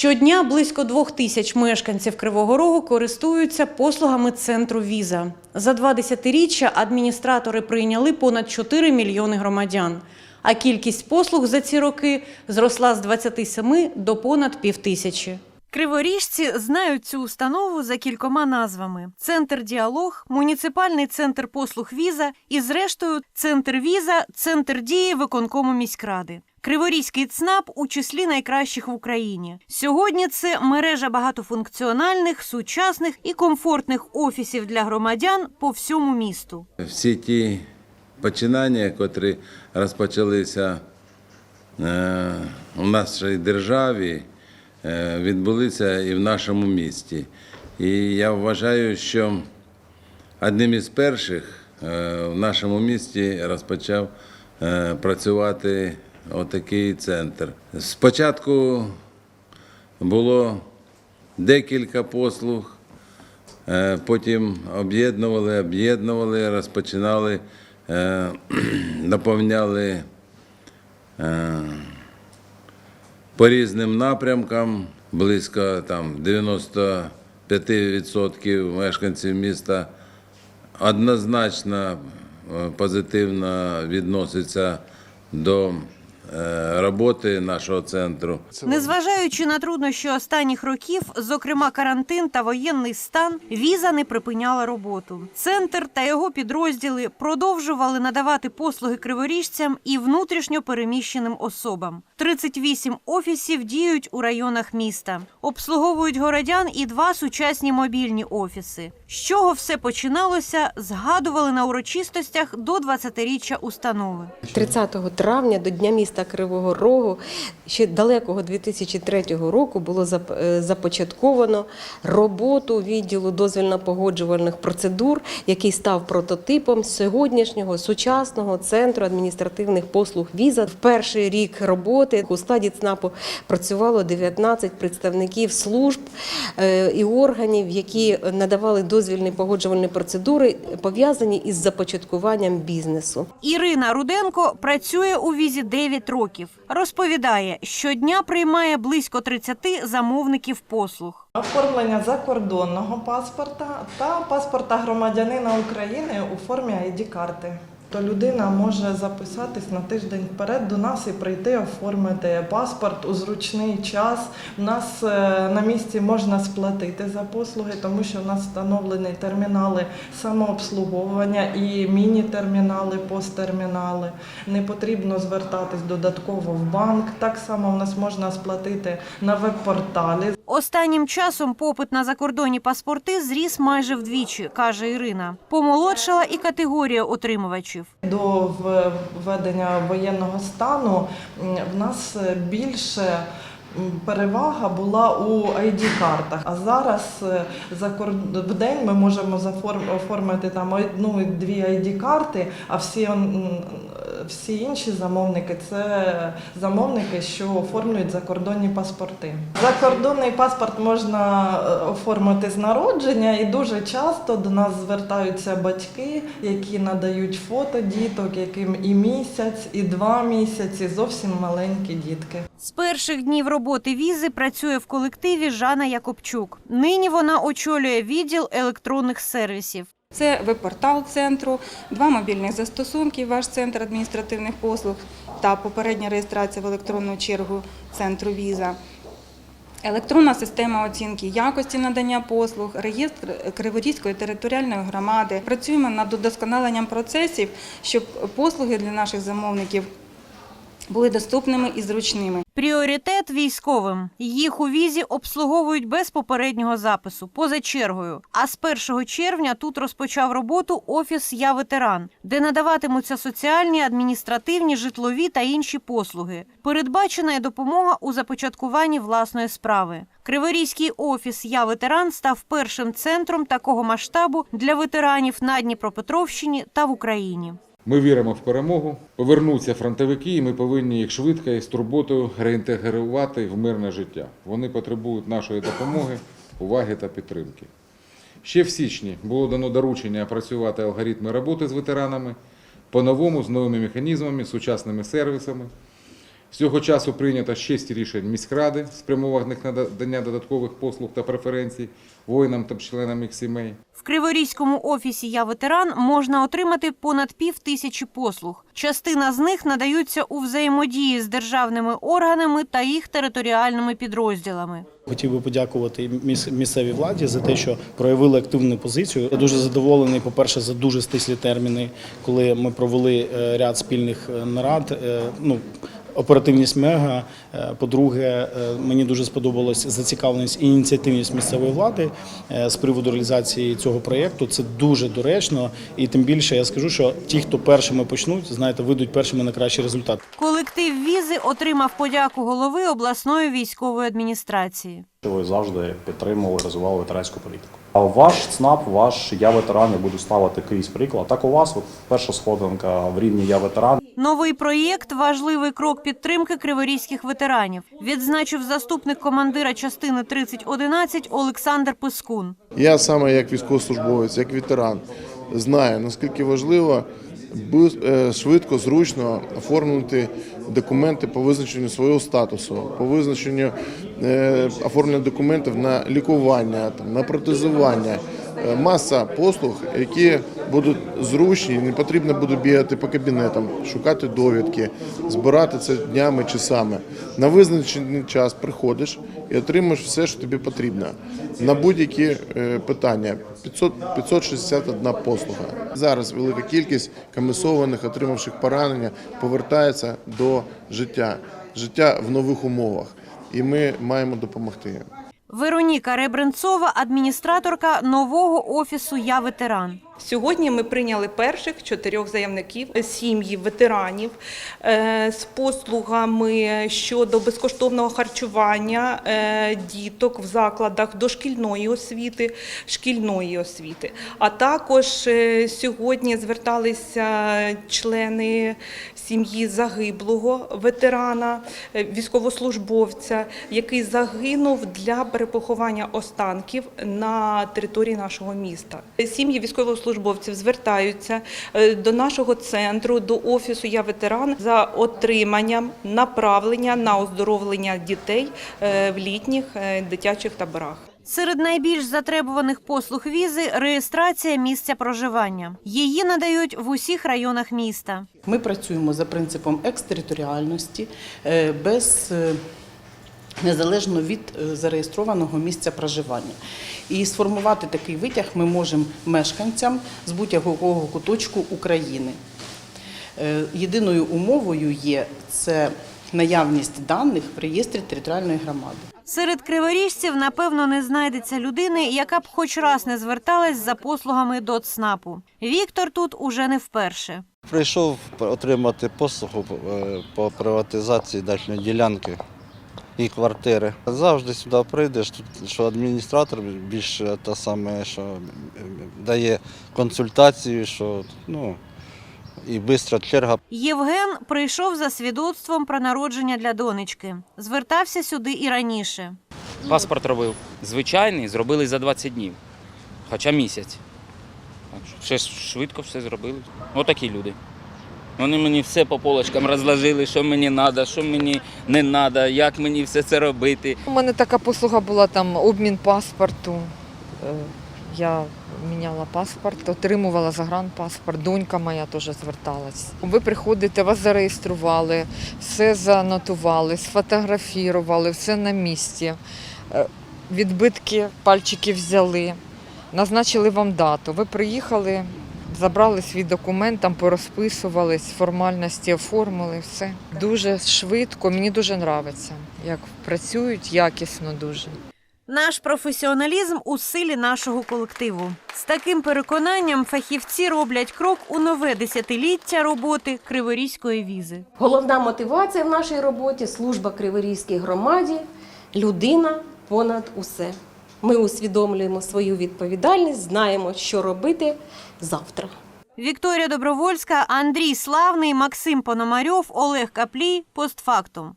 Щодня близько двох тисяч мешканців Кривого Рогу користуються послугами центру віза. За два десятиріччя адміністратори прийняли понад 4 мільйони громадян. А кількість послуг за ці роки зросла з 27 до понад півтисячі. Криворіжці знають цю установу за кількома назвами: Центр діалог, муніципальний центр послуг віза і, зрештою, центр віза, центр дії виконкому міськради. Криворізький ЦНАП у числі найкращих в Україні. Сьогодні це мережа багатофункціональних, сучасних і комфортних офісів для громадян по всьому місту. Всі ті починання, котрі розпочалися е, у нашій державі, е, відбулися і в нашому місті. І я вважаю, що одним із перших е, в нашому місті розпочав працювати отакий центр. Спочатку було декілька послуг. Е, Потім об'єднували, об'єднували, розпочинали, е, доповняли е, по різним напрямкам. Близько там 95% мешканців міста однозначно е, позитивно відносяться до е, роботи нашого центру. Незважаючи на труднощі останніх років, зокрема карантин та воєнний стан, віза не припиняла роботу. Центр та його підрозділи продовжували надавати послуги криворіжцям і внутрішньо переміщеним особам. 38 офісів діють у районах міста, обслуговують городян і два сучасні мобільні офіси. З чого все починалося, згадували на урочистостях до 20-річчя установи. 30 травня до Дня міста Кривого Рогу ще далекого 2003 року було е, започатковано роботу відділу дозвільно-погоджувальних процедур, який став прототипом сьогоднішнього сучасного центру адміністративних послуг віза. В перший рік роботи у складі ЦНАПу працювало 19 представників служб е, і органів, які надавали дозвільні погоджувальні процедури, пов'язані із започаткуванням бізнесу. Ірина Руденко працює у візі 9 років. Розповідає, щодня приймає близько 30 замовників послуг. Оформлення закордонного паспорта та паспорта громадянина України у формі ID-карти. То людина може записатись на тиждень вперед до нас і прийти оформити паспорт у зручний час. У нас е, на місці можна сплатити за послуги, тому що у нас встановлені термінали самообслуговування і міні-термінали, посттермінали. Не потрібно звертатись додатково в банк. Так само у нас можна сплатити на веб-порталі. Останнім часом попит на закордонні паспорти зріс майже вдвічі, каже Ірина. Помолодшала і категорія отримувачів. До введення воєнного стану в нас більше м, перевага була у ID-картах. А зараз е, за в день ми можемо оформити там одну-дві ID-карти, а всі, всі інші замовники це замовники, що оформлюють закордонні паспорти. Закордонний паспорт можна е, оформити з народження, і дуже часто до нас звертаються батьки, які надають фото діток, яким і місяць, і два місяці, зовсім маленькі дітки. З перших днів роботи візи працює в колективі Жанна Якобчук. Нині вона очолює відділ електронних сервісів. Це веб-портал центру, два мобільних застосунки, ваш центр адміністративних послуг та попередня реєстрація в електронну чергу центру віза. Електронна система оцінки якості надання послуг, реєстр Криворізької територіальної громади. Працюємо над удосконаленням процесів, щоб послуги для наших замовників були доступними і зручними. Пріоритет військовим. Їх у візі обслуговують без попереднього запису, поза чергою. А з 1 червня тут розпочав роботу офіс Я ветеран, де надаватимуться соціальні, адміністративні, житлові та інші послуги. Передбачена і допомога у започаткуванні власної справи. Криворізький офіс Я ветеран став першим центром такого масштабу для ветеранів на Дніпропетровщині та в Україні. Ми віримо в перемогу. Повернуться фронтовики, і ми повинні їх швидко і з турботою реінтегрувати в мирне життя. Вони потребують нашої допомоги, уваги та підтримки. Ще в січні було дано доручення опрацювати алгоритми роботи з ветеранами по-новому, з новими механізмами, сучасними сервісами. З цього часу прийнято 6 рішень міськради, спрямованих на надання додаткових послуг та преференцій воїнам та членам їх сімей. В Криворізькому офісі «Я ветеран» можна отримати понад пів тисячі послуг. Частина з них надаються у взаємодії з державними органами та їх територіальними підрозділами. Хотів би подякувати міс- місцевій владі за те, що проявили активну позицію. Я дуже задоволений, по-перше, за дуже стислі терміни, коли ми провели е, ряд спільних е, нарад. Е, Ну, оперативність мега. Е, По-друге, е, мені дуже сподобалась зацікавленість і ініціативність місцевої влади е, з приводу реалізації цього проєкту. Це дуже доречно, і тим більше я скажу, що ті, хто першими почнуть, знаєте, вийдуть першими на кращий результат. Колектив візи отримав подяку голови обласної військової адміністрації. що ви завжди підтримували, розвивали ветеранську політику. А ваш ЦНАП, ваш я ветеран, я буду ставити крізь приклад. Так у вас от перша сходинка в рівні я ветеран. Новий проєкт важливий крок підтримки криворізьких ветеранів, відзначив заступник командира частини 3011 Олександр Пискун. Я саме як військовослужбовець, як ветеран, знаю наскільки важливо е, швидко, зручно оформити документи по визначенню свого статусу, по визначенню е, оформлення документів на лікування, на протезування. Е, Маса послуг, які будуть зручні, не потрібно буде бігати по кабінетам, шукати довідки, збирати це днями, часами. На визначений час приходиш і отримуєш все, що тобі потрібно. На будь-які е, питання 500, 561 послуга. Зараз велика кількість комісованих, отримавших поранення, повертається до життя, життя в нових умовах, і ми маємо допомогти. Вероніка Ребренцова, адміністраторка нового офісу Я ветеран. Сьогодні ми прийняли перших чотирьох заявників сім'ї ветеранів е, з послугами щодо безкоштовного харчування е, діток в закладах дошкільної освіти, шкільної освіти. А також е, сьогодні зверталися члени сім'ї загиблого ветерана, е, військовослужбовця, який загинув для перепоховання останків на території нашого міста. Сім'ї військовослужбовців звертаються е, до нашого центру, до офісу Я ветеран за отриманням направлення на оздоровлення дітей е, в літніх е, дитячих таборах. Серед найбільш затребуваних послуг візи реєстрація місця проживання. Її надають в усіх районах міста. Ми працюємо за принципом екстериторіальності, без незалежно від е, зареєстрованого місця проживання. І сформувати такий витяг ми можемо мешканцям з будь-якого куточку України. Е, Єдиною умовою є це наявність даних в реєстрі територіальної громади. Серед криворіжців, напевно, не знайдеться людини, яка б хоч раз не зверталась за послугами до ЦНАПу. Віктор тут уже не вперше. Прийшов отримати послугу е, по приватизації дачної ділянки і квартири. Завжди сюди прийдеш, тут що адміністратор більше те саме, що дає консультацію, що ну, і швидка черга. Євген прийшов за свідоцтвом про народження для донечки. Звертався сюди і раніше. Паспорт робив. Звичайний, зробили за 20 днів, хоча місяць. Все швидко все зробили. Отакі люди. Вони мені все по полочкам розложили, що мені треба, що мені не треба, як мені все це робити. У мене така послуга була там обмін паспорту. Е, Я міняла паспорт, отримувала загранпаспорт, донька моя теж зверталась. Ви приходите, вас зареєстрували, все занотували, сфотографірували, все на місці. Е, Відбитки пальчиків взяли, назначили вам дату. Ви приїхали, забрали свій документ, там порозписувались, формальності оформили, все. Дуже швидко, мені дуже подобається, як працюють якісно дуже. Наш професіоналізм у силі нашого колективу. З таким переконанням фахівці роблять крок у нове десятиліття роботи Криворізької візи. Головна мотивація в нашій роботі служба Криворізькій громаді, людина понад усе. Ми усвідомлюємо свою відповідальність, знаємо, що робити завтра. Вікторія Добровольська, Андрій Славний, Максим Пономарьов, Олег Каплій. Постфактум.